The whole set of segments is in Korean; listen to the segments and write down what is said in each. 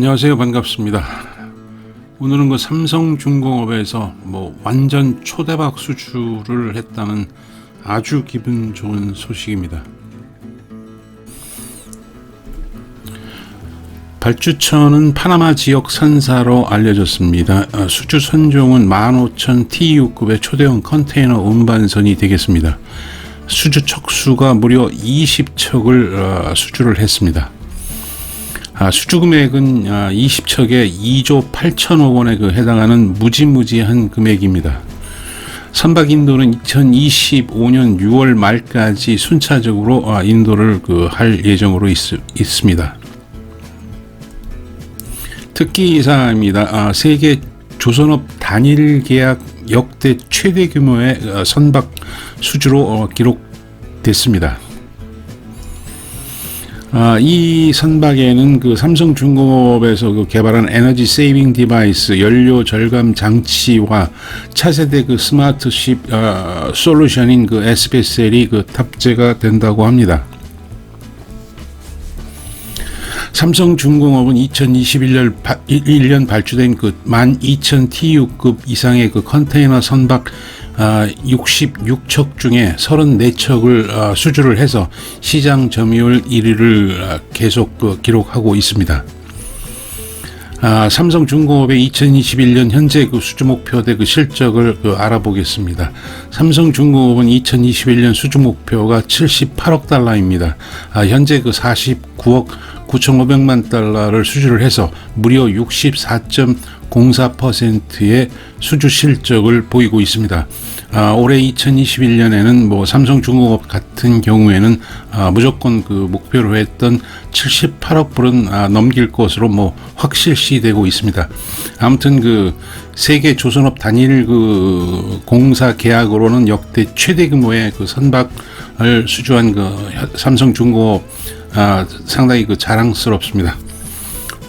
안녕하세요. 반갑습니다. 오늘은 그 삼성중공업에서 뭐 완전 초대박 수주를 했다는 아주 기분 좋은 소식입니다. 발주처는 파나마 지역 산사로 알려졌습니다. 어, 수주 선종은 15,000 TU급의 초대형 컨테이너 운반선이 되겠습니다. 수주 척수가 무려 20척을 어, 수주를 했습니다. 아, 수주 금액은 아, 20척에 2조 8천억 원에 그 해당하는 무지무지한 금액입니다. 선박 인도는 2025년 6월 말까지 순차적으로 아, 인도를 그할 예정으로 있, 있습니다. 특기 사항입니다. 아, 세계 조선업 단일 계약 역대 최대 규모의 어, 선박 수주로 어, 기록됐습니다. 아, 이 선박에는 그 삼성중공업에서 그 개발한 에너지 세이빙 디바이스, 연료 절감 장치와 차세대 그 스마트십 어, 솔루션인 그 SBSL이 그 탑재가 된다고 합니다. 삼성중공업은 2021년 1년 발주된 그 12,000TU급 이상의 그 컨테이너 선박 아, 66척 중에 34척을 아, 수주를 해서 시장 점유율 1위를 아, 계속 그 기록하고 있습니다. 아, 삼성중공업의 2021년 현재 그 수주 목표대 그 실적을 그 알아보겠습니다. 삼성중공업은 2021년 수주 목표가 78억 달러입니다. 아, 현재 그 49 억 9,500만 달러를 수주를 해서 무려 64.04%의 수주 실적을 보이고 있습니다. 아, 올해 2021년에는 뭐 삼성중공업 같은 경우에는 아, 무조건 그 목표로 했던 78억 불은 아, 넘길 것으로 뭐 확실시 되고 있습니다. 아무튼 그 세계 조선업 단일 그 공사 계약으로는 역대 최대 규모의 그 선박을 수주한 그 삼성중공업 아, 상당히 그 자랑스럽습니다.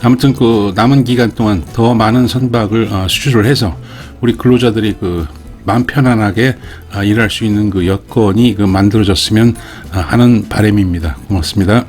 아무튼 그 남은 기간 동안 더 많은 선박을 어, 수주를 해서 우리 근로자들이 그 마음 편안하게 아, 일할 수 있는 그 여건이 그 만들어졌으면 아, 하는 바람입니다. 고맙습니다.